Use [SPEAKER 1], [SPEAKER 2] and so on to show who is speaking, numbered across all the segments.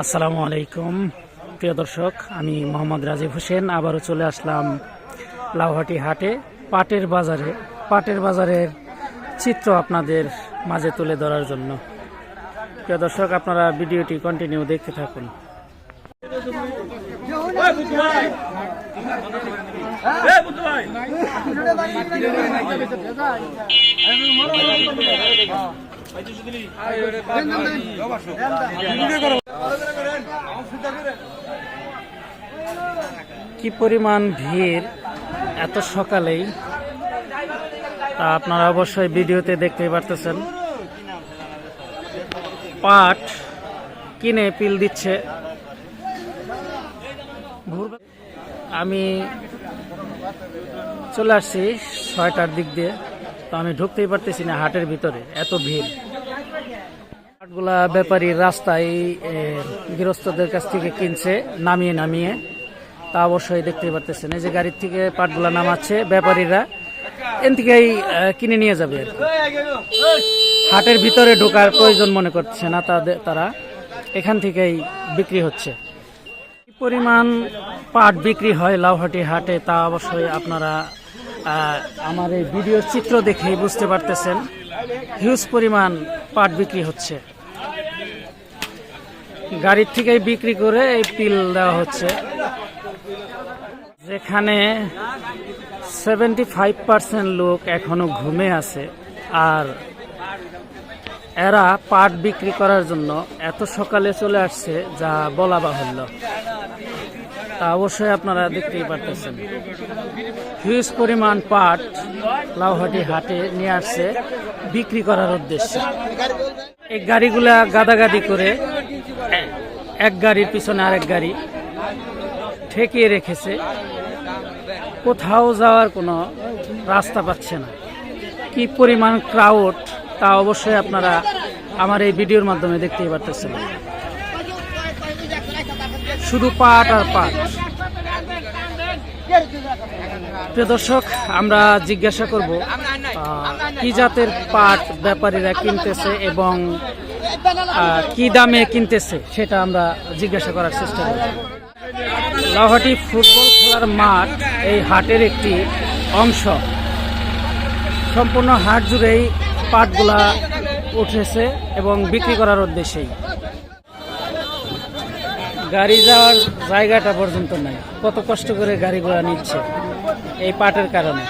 [SPEAKER 1] আসসালামু আলাইকুম। প্রিয় দর্শক, আমি মোহাম্মদ রাজীব হোসেন, আবারও চলে আসলাম লাউহাটি হাটে। পাটের বাজারে, পাটের বাজারের চিত্র আপনাদের মাঝে তুলে ধরার জন্য। প্রিয় দর্শক, আপনারা ভিডিওটি কন্টিনিউ দেখতে থাকুন। কি পরিমাণ ভিড় এত সকালেই তা আপনারা অবশ্যই ভিডিওতে দেখতেই পারতেছেন। পাট কিনে পিল দিচ্ছে। আমি চলে আসছি ছয়টার দিক দিয়ে। তো আমি ঢুকতেই পারতেছি না হাটের ভিতরে, এত ভিড়। পাটগুলা ব্যাপারী রাস্তায় গৃহস্থদের কাছ থেকে কিনছে, নামিয়ে নামিয়ে। তা অবশ্যই দেখতে পারতেছেন, এই যে গাড়ির থেকে পাটগুলা নামাচ্ছে ব্যাপারীরা এন থেকেই কিনে নিয়ে যাবে। হাটের ভিতরে ঢোকার প্রয়োজন মনে করছে না তাদের, তারা। এখান থেকেই বিক্রি হচ্ছে। পরিমাণ পাট বিক্রি হয় লাউহাটি হাটে তা অবশ্যই আপনারা আমার এই ভিডিও চিত্র দেখেই বুঝতে পারতেছেন হিউজ পরিমাণ পাট বিক্রি হচ্ছে। গাড়ির থেকেই বিক্রি করে এই পিল দেওয়া হচ্ছে। যেখানে সেভেন্টি ফাইভ পার্সেন্ট লোক এখনও ঘুমে আছে, আর এরা পাট বিক্রি করার জন্য এত সকালে চলে আসছে যা বলা বাহুল্য। তা অবশ্যই আপনারা দেখতেই পারতেছেন। হিউজ পরিমাণ পাট লাউহাটি হাটে নিয়ে আসছে বিক্রি করার উদ্দেশ্যে। এই গাড়িগুলা গাদাগাদি করে এক গাড়ির পিছনে আরেক গাড়ি ঠেকিয়ে রেখেছে। কোথাও যাওয়ার কোনো রাস্তা পাচ্ছে না। কি পরিমাণ ক্রাউড তা অবশ্যই আপনারা আমার এই ভিডিওর মাধ্যমে দেখতেই পারতেছেন। শুধু পাট আর পাট। প্রিয় দর্শক, আমরা জিজ্ঞাসা করব কি জাতের পাট ব্যাপারীরা কিনতেছে এবং কি দামে কিনতেছে সেটা আমরা জিজ্ঞাসা করার চেষ্টা করব। লাউহাটি ফুটবল খেলার মাঠ, এই হাটের একটি অংশ। সম্পূর্ণ হাট জুড়েই পাটগুলা উঠেছে এবং বিক্রি করার উদ্দেশ্যেই। গাড়ি যাওয়ার জায়গাটা পর্যন্ত নাই। কত কষ্ট করে গাড়িগুলা নিচ্ছে। এই পাটের কারণে।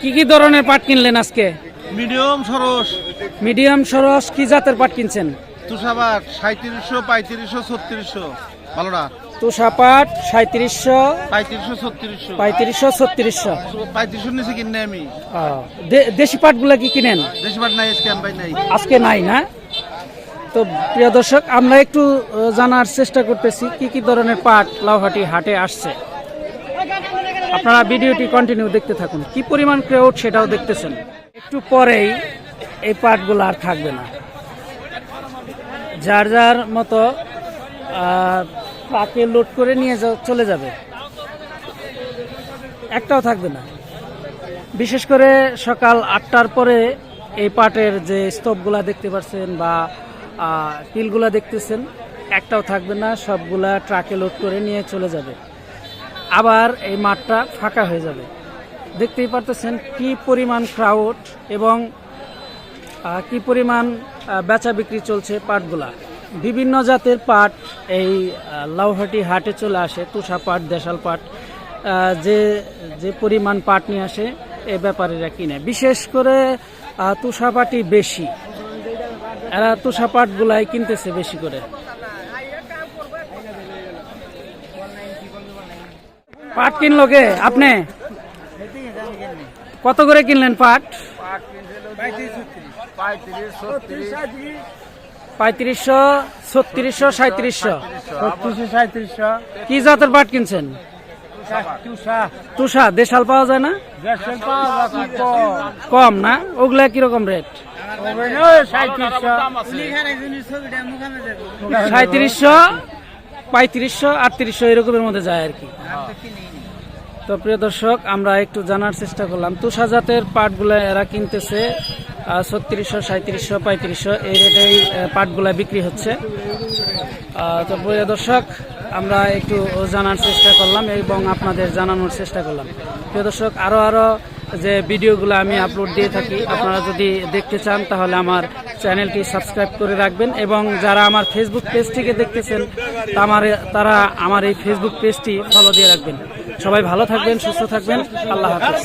[SPEAKER 1] কি কি ধরনের পাট কিনলেন আজকে?
[SPEAKER 2] মিডিয়াম সরস
[SPEAKER 1] মিডিয়াম সরস কি জাতের পাট কিনছেন?
[SPEAKER 2] তুষাবাট সাঁত্রিশশো পঁয়ত্রিশশো ছত্রিশশো। ভালোটা
[SPEAKER 1] তুষা পাট সাঁত্রিশশো
[SPEAKER 2] পঁয়ত্রিশশো ছত্রিশশো।
[SPEAKER 1] পঁয়ত্রিশশো ছত্রিশশো।
[SPEAKER 2] পঁয়ত্রিশশো নিচে কিনে আমি।
[SPEAKER 1] দেশি পাটগুলা কি কিনেন?
[SPEAKER 2] দেশি পাট নাই আজকে নাই।
[SPEAKER 1] আজকে নাই না? তো প্রিয় দর্শক, আমরা একটু জানার চেষ্টা করতেছি কি কি ধরনের পাট লাউহাটি হাটে আসছে। আপনারা ভিডিওটি কন্টিনিউ দেখতে থাকুন। কি পরিমাণ ক্রাউড সেটাও দেখতেছেন। একটু পরেই এই পাটগুলো আর থাকবে না। যার যার মতো ট্রাকে লোড করে নিয়ে চলে যাবে। একটাও থাকবে না। বিশেষ করে সকাল আটটার পরে এই পাটের যে স্তূপগুলা দেখতে পাচ্ছেন বা পিলগুলা দেখতেছেন। একটাও থাকবে না, সবগুলা ট্রাকে লোড করে নিয়ে চলে যাবে। আবার এই মাঠটা ফাঁকা হয়ে যাবে। দেখতেই পারতেছেন কি পরিমাণ ক্রাউড এবং কি পরিমাণ বেচা বিক্রি চলছে পাটগুলা। বিভিন্ন জাতের পাট এই লাউহাটি হাটে চলে আসে, তুষা পাট, দেশাল পাট যে যে পরিমাণ পাট নিয়ে আসে, এ ব্যাপারীরা কিনে বিশেষ করে তুষা পাটই বেশি। এরা তুষা পাটগুলাই কিনতেছে বেশি করে। পাট কিনলো কে? আপনি? কত করে কিনলেন পাট? পঁয়ত্রিশশো, ছত্রিশশো সাঁত্রিশশো
[SPEAKER 2] সাঁত্রিশশো
[SPEAKER 1] কি জাতের পাট কিনছেন? তুষা দেশাল পাওয়া যায় না? কম না? ওগুলা কীরকম রেট? সাঁত্রিশশো, পঁয়ত্রিশশো, আটত্রিশশো এরকমের মধ্যে যায় আর কি। তো প্রিয় দর্শক, আমরা একটু জানার চেষ্টা করলাম। তুষা জাতের পাটগুলো এরা কিনতেছে ছত্রিশশো, সাঁত্রিশশো, পঁয়ত্রিশশো, এই রেটেই পাটগুলা বিক্রি হচ্ছে। তো প্রিয় দর্শক, আমরা একটু জানার চেষ্টা করলাম এবং আপনাদের জানানোর চেষ্টা করলাম। প্রিয় দর্শক আরও আরও যে ভিডিওগুলো আমি আপলোড দিয়ে থাকি, আপনারা যদি দেখতে চান, তাহলে আমার চ্যানেলটি সাবস্ক্রাইব করে রাখবেন। এবং যারা আমার ফেসবুক পেজটিকে দেখতেছেন আমার তারা আমার এই ফেসবুক পেজটি ফলো দিয়ে রাখবেন। সবাই ভালো থাকবেন, সুস্থ থাকবেন। আল্লাহ হাফিজ।